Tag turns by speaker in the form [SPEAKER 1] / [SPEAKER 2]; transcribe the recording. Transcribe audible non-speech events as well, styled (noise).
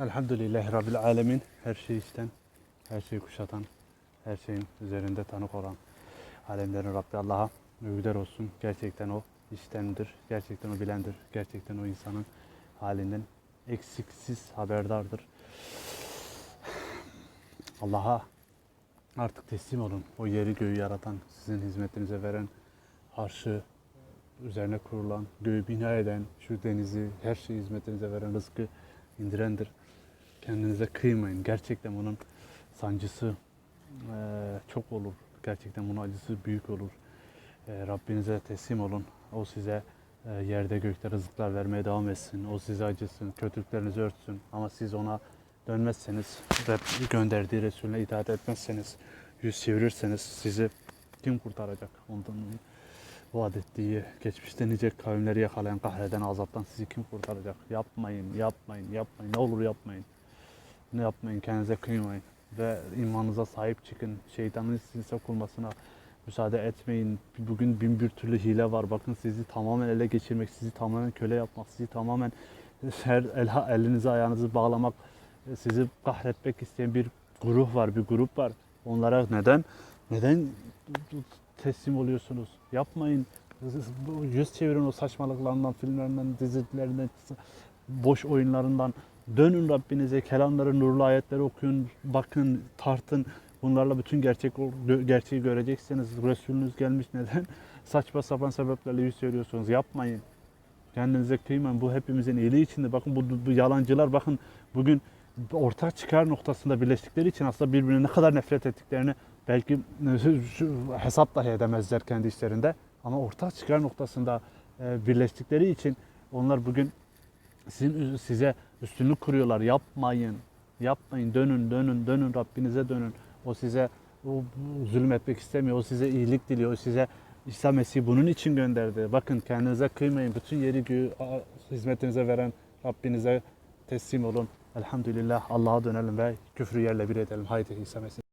[SPEAKER 1] Elhamdülillahi Rabbil Alemin. Her şeyi isten, her şeyi kuşatan, her şeyin üzerinde tanık olan alemlerin Rabbi Allah'a övgüler olsun. Gerçekten o iştendir, gerçekten o bilendir, gerçekten o insanın halinden eksiksiz haberdardır. Allah'a artık teslim olun. O yeri göğü yaratan, sizin hizmetinize veren, arşı üzerine kurulan, göğü bina eden, şu denizi, her şeyi hizmetinize veren rızkı indirendir. Kendinize kıymayın. Gerçekten bunun sancısı eee, çok olur. Gerçekten bunun acısı büyük olur. Eee, Rabbinize teslim olun. O size eee, yerde gökte rızıklar vermeye devam etsin. O size acısın, kötülüklerinizi örtsün. Ama siz ona dönmezseniz, Rab gönderdiği Resulüne itaat etmezseniz, yüz çevirirseniz sizi kim kurtaracak? Ondan vaat ettiği, geçmişte nice kavimleri yakalayan, kahreden azaptan sizi kim kurtaracak? Yapmayın, yapmayın, yapmayın. Ne olur yapmayın. Ne yapmayın, kendinize kıymayın. Ve imanınıza sahip çıkın. Şeytanın sizi sokulmasına müsaade etmeyin. Bugün bin bir türlü hile var. Bakın sizi tamamen ele geçirmek, sizi tamamen köle yapmak, sizi tamamen her el, elinizi ayağınızı bağlamak, sizi kahretmek isteyen bir grup var, bir grup var. Onlara neden neden teslim oluyorsunuz? Yapmayın. Yüz çevirin o saçmalıklarından, filmlerinden, dizilerinden, boş oyunlarından. Dönün Rabbinize, kelamları, nurlu ayetleri okuyun, bakın, tartın. Bunlarla bütün gerçek gerçeği göreceksiniz. Resulünüz gelmiş (laughs) neden? Saçma sapan sebeplerle yüz çeviriyorsunuz. Yapmayın. Kendinize kıymayın. Bu hepimizin iyiliği içinde. Bakın bu, bu yalancılar bakın bugün ortak çıkar noktasında birleştikleri için aslında birbirine ne kadar nefret ettiklerini belki (laughs) hesap dahi edemezler kendi işlerinde. Ama ortak çıkar noktasında e, birleştikleri için onlar bugün sizin size üstünlük kuruyorlar. Yapmayın. Yapmayın. Dönün, dönün, dönün. Rabbinize dönün. O size o zulmetmek istemiyor. O size iyilik diliyor. O size İsa Mesih bunun için gönderdi. Bakın kendinize kıymayın. Bütün yeri göğü hizmetinize veren Rabbinize teslim olun. Elhamdülillah Allah'a dönelim ve küfrü yerle bir edelim. Haydi İsa Mesih.